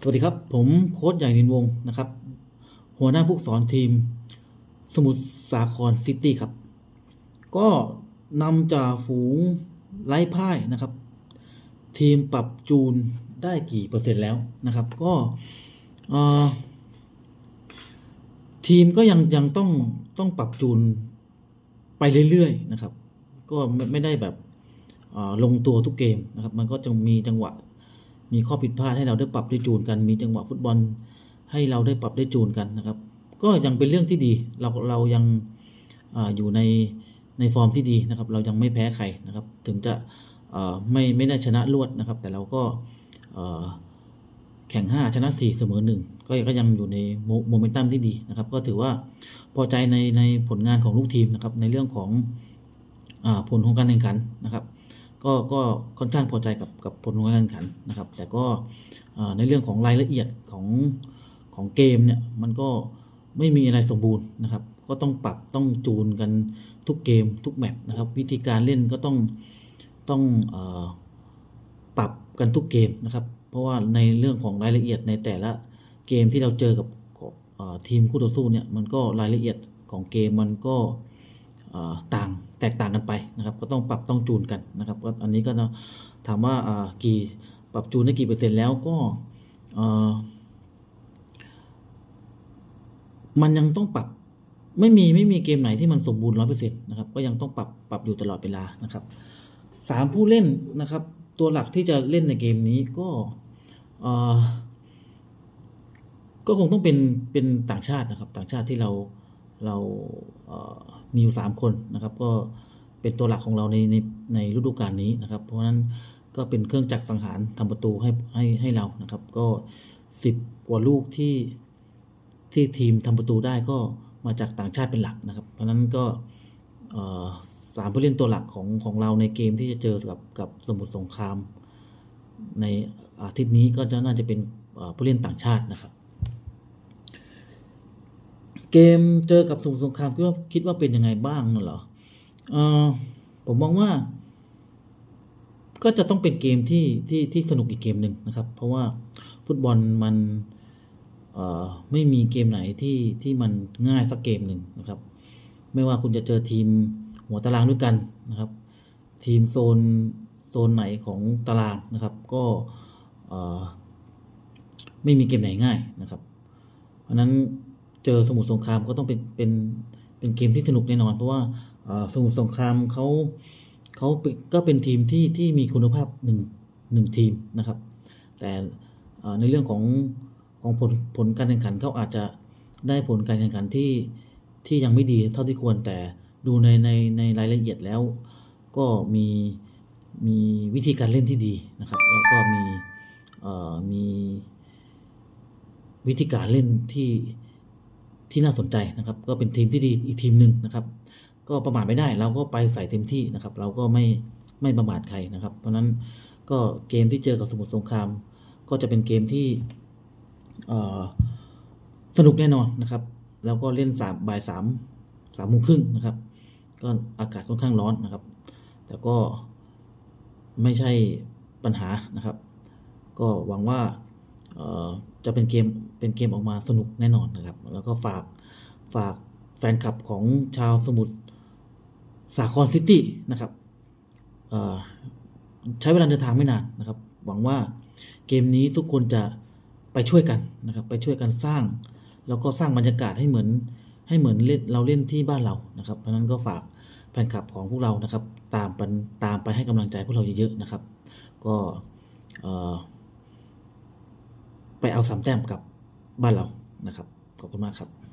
สวัสดีครับ ผมโค้ชใหญ่นินวงศ์นะครับ หัวหน้าผู้สอนทีม สมุทรสาครซิตี้ครับ ก็นำจ่าฝูงไร้พ่ายนะครับ ทีมปรับจูนได้กี่เปอร์เซ็นต์แล้วนะครับ ก็ทีมก็ยังยังต้องต้องปรับจูนไปเรื่อยๆนะครับ ก็ไม่ได้แบบลงตัวทุกเกมนะครับ มันก็จะมีจังหวะ มีข้อผิดพลาดให้เราได้ปรับได้จูนกัน มีจังหวะฟุตบอลให้เราได้ปรับได้จูนกันนะครับ ก็ยังเป็นเรื่องที่ดี เราเรายังออยู่ในในฟอร์มที่ดีนะครับ เรายังไม่แพ้ใครนะครับ ถึงจะไม่ไม่ได้ชนะรวดนะครับ แต่เราก็แข่ง 5 ชนะ 4 เสมอ 1 ก็ก็ยังอยู่ในโมเมนตัมที่ดีนะครับ ก็ถือว่าพอใจในในผลงานของลูกทีมนะครับ ในเรื่องของอผลของการแข่งขันนะครับ ก็ก็ค่อนข้างพอใจกับกับผลของการแข่งขันนะครับ แต่ก็ในเรื่องของรายละเอียดของของเกมเนี่ยมันก็ไม่มีอะไรสมบูรณ์นะครับ ก็ต้องปรับต้องจูนกันทุกเกมทุกแมตช์นะครับ วิธีการเล่นก็ต้องต้องอปรับกันทุกเกมนะครับ เพราะว่าในเรื่องของรายละเอียดในแต่ละเกมที่เราเจอกับทีมคู่ต่อสู้เนี่ยมันก็รายละเอียดของเกมมันก็ ต่างแตกต่างกันไปนะครับ ก็ต้องปรับต้องจูนกันนะครับก็อันนี้ก็นะถามว่าอ่ากี่ปรับจูนได้กี่เปอร์เซ็นต์แล้วก็มันยังต้องปรับไม่มีไม่มีเกมไหนที่มันสมบูรณ์ร้อยเปอร์เซ็นต์นะครับก็ยังต้องปรับปรับอยู่ตลอดเวลานะครับสามผู้เล่นนะครับ ตัวหลักที่จะเล่นในเกมนี้ก็ก็คงต้องเป็นเป็นต่างชาตินะครับ ต่างชาติที่เรา เรามีอยู่สามคนนะครับ ก็เป็นตัวหลักของเราในในในฤดูกาลนี้นะครับ เพราะฉะนั้นก็เป็นเครื่องจักรสังหารทำประตูให้ให้ให้เรานะครับ ก็สิบกว่าลูกที่ที่ทีมทำประตูได้ก็มาจากต่างชาติเป็นหลักนะครับ เพราะฉะนั้นก็สามผู้เล่นตัวหลักของของเราในเกมที่จะเจอกับกับสมุทรสงคราม ในอาทิตย์นี้ก็จะน่าจะเป็นผู้เล่นต่างชาตินะครับ เกมเจอกับสมุทรสงครามคิดว่าคิดว่าเป็นยังไงบ้างนั่นเหรอเออผมมองว่า ก็จะต้องเป็นเกมที่ที่ที่สนุกอีกเกมหนึ่งนะครับ เพราะว่าฟุตบอลมันเออไม่มีเกมไหนที่ที่มันง่ายสักเกมหนึ่งนะครับ ไม่ว่าคุณจะเจอทีมหัวตารางด้วยกันนะครับ ทีมโซนโซนไหนของตารางนะครับ ก็ไม่มีเกมไหนง่ายนะครับ เพราะนั้น เจอสมุทรสงครามก็ต้องเป็นเป็นเป็นเกมที่สนุกแน่นอน เพราะว่าสมุทรสงครามเขาเขาก็เป็นทีมที่ที่มีคุณภาพหนึ่งหนึ่งทีมนะครับ แต่ในเรื่องของของผลผลการแข่งขันเขาอาจจะได้ผลการแข่งขันที่ที่ยังไม่ดีเท่าที่ควรแต่ดูในในในรายละเอียดแล้ว ก็มีมีวิธีการเล่นที่ดีนะครับ แล้วก็มีมีวิธีการเล่นที่ ที่น่าสนใจนะครับ ก็เป็นทีมที่ดีอีกทีมหนึ่งนะครับ ก็ประมาทไม่ได้เราก็ไปใส่เต็มที่นะครับ เราก็ไม่ไม่ประมาทใครนะครับ เพราะฉะนั้นก็เกมที่เจอกับสมุทรสงคราม ก็จะเป็นเกมที่เออสนุกแน่นอนนะครับ แล้วก็เล่นสามบ่ายสามสามโมงครึ่งนะครับ ก็อากาศค่อนข้างร้อนนะครับ แต่ก็ไม่ใช่ปัญหานะครับ ก็หวังว่า จะเป็นเกมเป็นเกมออกมาสนุกแน่นอนนะครับ แล้วก็ฝากฝากแฟนคลับของชาวสมุทรสาครซิตี้นะครับใช้เวลาเดินทางไม่นานนะครับ หวังว่าเกมนี้ทุกคนจะไปช่วยกันนะครับ ไปช่วยกันสร้าง แล้วก็สร้างบรรยากาศให้เหมือน ให้เหมือนเราเล่นที่บ้านเรานะครับ เพราะนั้นก็ฝากแฟนคลับของพวกเรานะครับ ตามไปตามไปให้กำลังใจพวกเราเยอะๆนะครับ ก็เอ่อ ไปเอาสามแต้มกับบ้านเรานะครับ ขอบคุณมากครับ